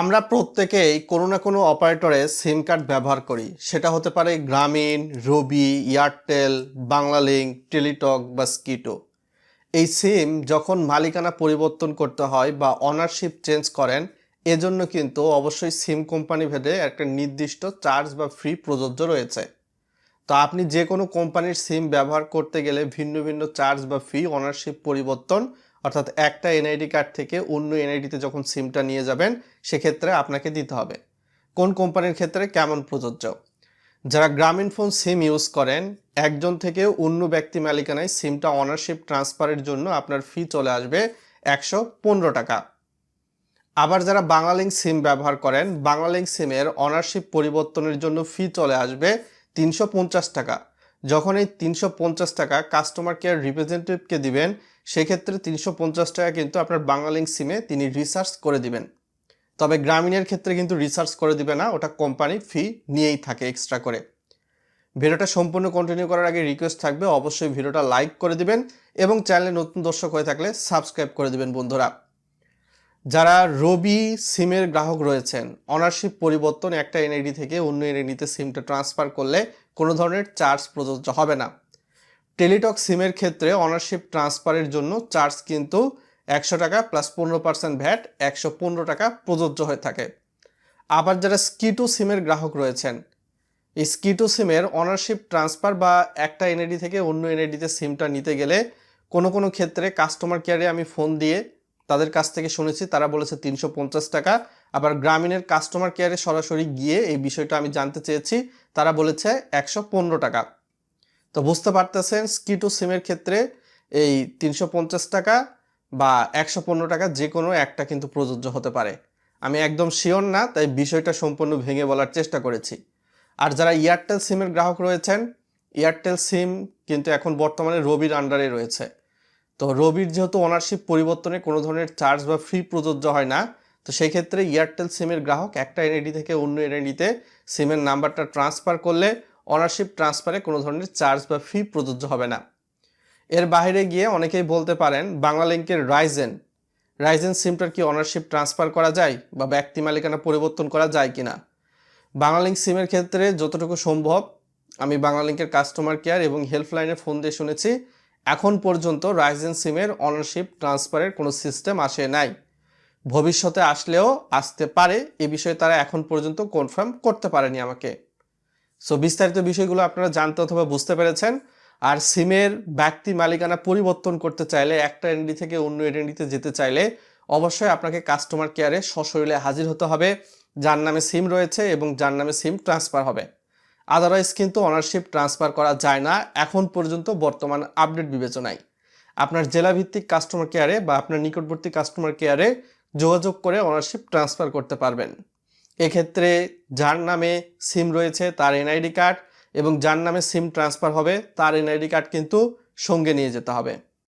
আমরা প্রত্যেকেই কোনো না কোনো অপারেটরে সিম কার্ড ব্যবহার করি। সেটা হতে পারে গ্রামীণ, রবি, এয়ারটেল, বাংলালিংক, টেলিটক বা স্কিটো। এই সিম যখন মালিকানা পরিবর্তন করতে হয় বা অনারশিপ চেঞ্জ করেন, এজন্য কিন্তু অবশ্যই সিম কোম্পানি ভেদে একটা নির্দিষ্ট চার্জ বা ফ্রি প্রযোজ্য রয়েছে। তো আপনি যে কোনো কোম্পানির সিম ব্যবহার করতে গেলে ভিন্ন ভিন্ন চার্জ বা ফি অনারশিপ পরিবর্তন অর্থাৎ একটা এনআইডি কার্ড থেকে অন্য এনআইডিতে যখন সিমটা নিয়ে যাবেন, সেক্ষেত্রে আপনাকে দিতে হবে। কোন কোম্পানির ক্ষেত্রে? কেমন প্রযোজ্য? যারা গ্রামীণ ফোন সিম ইউজ করেন, একজন থেকে অন্য ব্যক্তি মালিকানায় সিমটা অনারশিপ ট্রান্সফারের জন্য আপনার ফি চলে আসবে একশো পনেরো টাকা। আবার যারা বাংলালিংক সিম ব্যবহার করেন, বাংলালিংক সিমের অনারশিপ পরিবর্তনের জন্য ফি চলে আসবে তিনশো পঞ্চাশ টাকা। যখন এই তিনশো পঞ্চাশ টাকা কাস্টমার কেয়ার রিপ্রেজেন্টেটিভকে দিবেন সেক্ষেত্রে তিনশো পঞ্চাশ টাকা কিন্তু আপনার বাংলালিংক সিমে তিনি রিসার্চ করে দিবেন। তবে গ্রামীণের ক্ষেত্রে কিন্তু রিসার্চ করে দিবে না, ওটা কোম্পানি ফি নিয়েই থাকে এক্সট্রা করে। ভিডিওটা সম্পূর্ণ কন্টিনিউ করার আগে রিকোয়েস্ট থাকবে, অবশ্যই ভিডিওটা লাইক করে দিবেন এবং চ্যানেলে নতুন দর্শক হয়ে থাকলে সাবস্ক্রাইব করে দিবেন বন্ধুরা। যারা রবি সিমের গ্রাহক রয়েছেন অনারশিপ পরিবর্তন একটা এনআইডি থেকে অন্য এনআইডিতে সিমটা ট্রান্সফার করলে কোনো ধরনের চার্জ প্রযোজ্য হবে না। টেলিটক সিমের ক্ষেত্রে অনারশিপ ট্রান্সফারের জন্য চার্জ কিন্তু একশো টাকা প্লাস পনেরো পার্সেন্ট ভ্যাট একশো পনেরো টাকা প্রযোজ্য হয়ে থাকে। আবার যারা স্কিটু সিমের গ্রাহক রয়েছেন, এই স্কিটু সিমের অনারশিপ ট্রান্সফার বা একটা এনআইডি থেকে অন্য এনআইডিতে সিমটা নিতে গেলে কোনো কোনো ক্ষেত্রে কাস্টমার কেয়ারে আমি ফোন দিয়ে তাদের কাছ থেকে শুনেছি, তারা বলেছে তিনশো পঞ্চাশ টাকা। আবার গ্রামীণের কাস্টমার কেয়ারে সরাসরি গিয়ে এই বিষয়টা আমি জানতে চেয়েছি, তারা বলেছে একশো পনেরো টাকা। তো বুঝতে পারতেছেন, স্কিটু সিমের ক্ষেত্রে এই তিনশো পঞ্চাশ টাকা বা একশো পনেরো টাকা যে কোনো একটা কিন্তু প্রযোজ্য হতে পারে। আমি একদম শিওর না, তাই বিষয়টা সম্পূর্ণ ভেঙে বলার চেষ্টা করেছি। আর যারা এয়ারটেল সিমের গ্রাহক রয়েছেন, এয়ারটেল সিম কিন্তু এখন বর্তমানে রবির আন্ডারে রয়েছে। তো রবির যেহেতু ওনারশিপ পরিবর্তনে কোনো ধরনের চার্জ বা ফ্রি প্রযোজ্য হয় না, তো সেই ক্ষেত্রে এয়ারটেল সিমের গ্রাহক একটা এনআইডি থেকে অন্য এনআইডিতে সিমের নাম্বারটা ট্রান্সফার করলে অনারশিপ ট্রান্সফারে কোনো ধরনের চার্জ বা ফি প্রযোজ্য হবে না। এর বাইরে গিয়ে অনেকেই বলতে পারেন বাংলালিংকের রাইজেন রাইজেন সিমটার কি অনারশিপ ট্রান্সফার করা যায় বা ব্যক্তি মালিকানা পরিবর্তন করা যায় কিনা? বাংলালিংক সিমের ক্ষেত্রে যতটুকু সম্ভব, আমি বাংলালিংকের কাস্টমার কেয়ার এবং হেল্পলাইনে ফোন দিয়ে শুনেছি, এখন পর্যন্ত রাইজেন সিমের অনারশিপ ট্রান্সফারের কোনো সিস্টেম আসে নাই। ভবিষ্যতে আসলেও আসতে পারে, এ বিষয়ে তারা এখন পর্যন্ত কনফার্ম করতে পারেনি আমাকে। সো বিস্তারিত বিষয়গুলো আপনারা জানতে অথবা বুঝতে পেরেছেন। আর সিমের ব্যক্তি মালিকানা পরিবর্তন করতে চাইলে, একটা এনডি থেকে অন্য এনডিতে যেতে চাইলে অবশ্যই আপনাকে কাস্টমার কেয়ারে সশরীরে হাজির হতে হবে। যার নামে সিম রয়েছে এবং যার নামে সিম ট্রান্সফার হবে। আদারওয়াইজ কিন্তু অনারশিপ ট্রান্সফার করা যায় না। এখন পর্যন্ত বর্তমান আপডেট বিবেচনায়। আপনার জেলাভিত্তিক কাস্টমার কেয়ারে বা আপনার নিকটবর্তী কাস্টমার কেয়ারে যোগাযোগ করে অনারশিপ ট্রান্সফার করতে পারবেন। এক্ষেত্রে যার নামে সিম রয়েছে তার এনআইডি কার্ড এবং যার নামে সিম ট্রান্সফার হবে তার এনআইডি কার্ড কিন্তু সঙ্গে নিয়ে যেতে হবে।